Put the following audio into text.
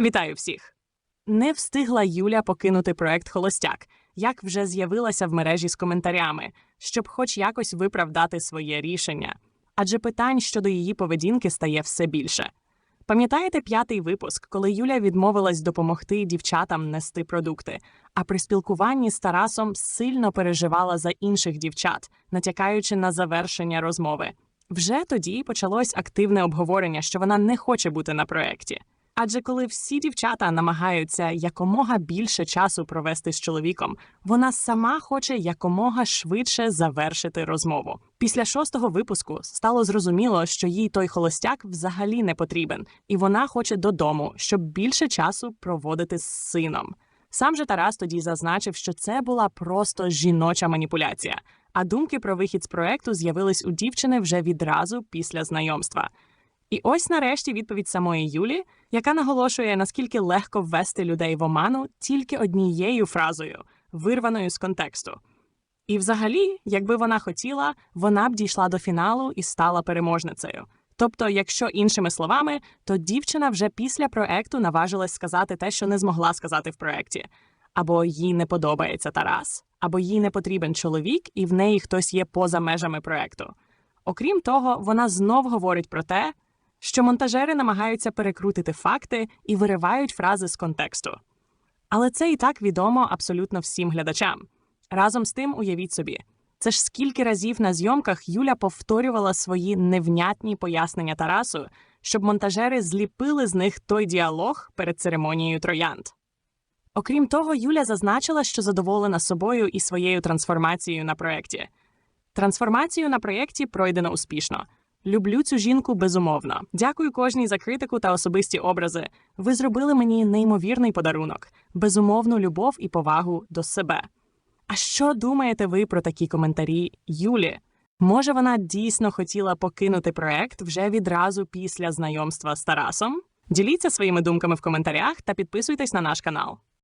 Вітаю всіх! Не встигла Юля покинути проект Холостяк, як вже з'явилася в мережі з коментарями, щоб хоч якось виправдати своє рішення. Адже питань щодо її поведінки стає все більше. Пам'ятаєте п'ятий випуск, коли Юля відмовилась допомогти дівчатам нести продукти, а при спілкуванні з Тарасом сильно переживала за інших дівчат, натякаючи на завершення розмови. Вже тоді почалось активне обговорення, що вона не хоче бути на проєкті. Адже коли всі дівчата намагаються якомога більше часу провести з чоловіком, вона сама хоче якомога швидше завершити розмову. Після шостого випуску стало зрозуміло, що їй той холостяк взагалі не потрібен, і вона хоче додому, щоб більше часу проводити з сином. Сам же Тарас тоді зазначив, що це була просто жіноча маніпуляція, а думки про вихід з проекту з'явились у дівчини вже відразу після знайомства. І ось нарешті відповідь самої Юлі, яка наголошує, наскільки легко ввести людей в оману тільки однією фразою, вирваною з контексту. І взагалі, якби вона хотіла, вона б дійшла до фіналу і стала переможницею. Тобто, якщо іншими словами, то дівчина вже після проекту наважилась сказати те, що не змогла сказати в проекті. Або їй не подобається Тарас, або їй не потрібен чоловік, і в неї хтось є поза межами проекту. Окрім того, вона знов говорить про те, що монтажери намагаються перекрутити факти і виривають фрази з контексту. Але це і так відомо абсолютно всім глядачам. Разом з тим, уявіть собі, це ж скільки разів на зйомках Юля повторювала свої невнятні пояснення Тарасу, щоб монтажери зліпили з них той діалог перед церемонією троянд. Окрім того, Юля зазначила, що задоволена собою і своєю трансформацією на проєкті. Трансформацію на проєкті пройдено успішно. Люблю цю жінку безумовно. Дякую кожній за критику та особисті образи. Ви зробили мені неймовірний подарунок, безумовну любов і повагу до себе. А що думаєте ви про такі коментарі Юлі? Може, вона дійсно хотіла покинути проект вже відразу після знайомства з Тарасом? Діліться своїми думками в коментарях та підписуйтесь на наш канал.